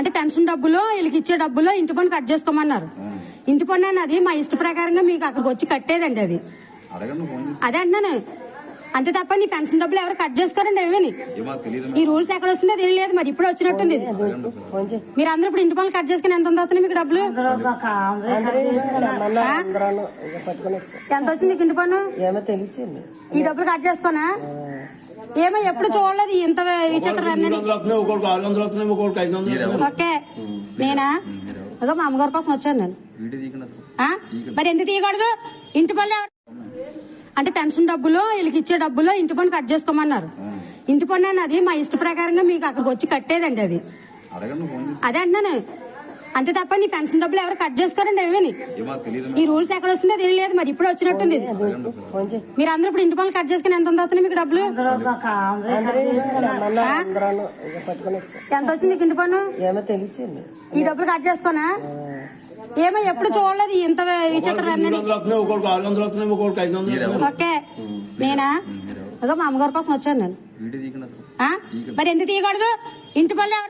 అంటే పెన్షన్ డబ్బులు వీళ్ళకి ఇచ్చే డబ్బులు ఇంటి పన్ను కట్ చేసుకోమన్నారు ఇంటి పన్ను అన్నది మా ఇష్ట ప్రకారంగా మీకు అక్కడికి వచ్చి కట్టేదండి అది. అదే అంటున్నాను. అంతే తప్ప నీ పెన్షన్ డబ్బులు ఎవరు కట్ చేసుకోరండి ఏమని ఈ రూల్స్ ఎక్కడ వస్తుందో తెలియలేదు మరి ఇప్పుడు వచ్చినట్టుంది. మీరు అందరూ ఇప్పుడు ఇంటి పనులు కట్ చేసుకుని ఎంత వస్తుంది మీకు డబ్బులు? ఎంత వచ్చింది మీకు ఇంటి పన్ను? ఈ డబ్బులు కట్ చేసుకోనా ఏమో ఎప్పుడు చూడలేదు ఇంత విచిత్రం వస్తున్నాయి వస్తున్నాయి వస్తున్నాయి. ఓకే. నేనా? అదో మా అమ్మగారి కోసం వచ్చాను నేను? మరి ఎందుకు తీయకూడదు? ఇంటి పనులు ఎవరు అంటే పెన్షన్ డబ్బులు వీళ్ళకి ఇచ్చే డబ్బులు ఇంటి పన్ను కట్ చేసుకోమన్నారు. ఇంటి పన్ను అన్నది మా ఇష్ట ప్రకారంగా మీకు అక్కడికి వచ్చి కట్టేదండి అది. అదే అంటున్నాను. అంతే తప్ప నీ పెన్షన్ డబ్బులు ఎవరు కట్ చేసుకోరండి తెలియదు ఈ రూల్స్ ఎక్కడ వస్తుందో తెలియలేదు మరి ఇప్పుడు వచ్చినట్టుంది. మీరు అందరూ ఇప్పుడు ఇంటి పనులు కట్ చేసుకుని ఎంత వస్తుంది మీకు డబ్బులు? ఎంత వచ్చింది మీకు ఇంటి పన్ను? ఈ డబ్బులు కట్ చేసుకోనా? ఏమో ఎప్పుడు చూడలేదు ఇంత. ఓకే. నేనా? అదో మా అమ్మగారి కోసం వచ్చాను నేను? మరి ఎందుకు తీయకూడదు? ఇంటి ఎవరు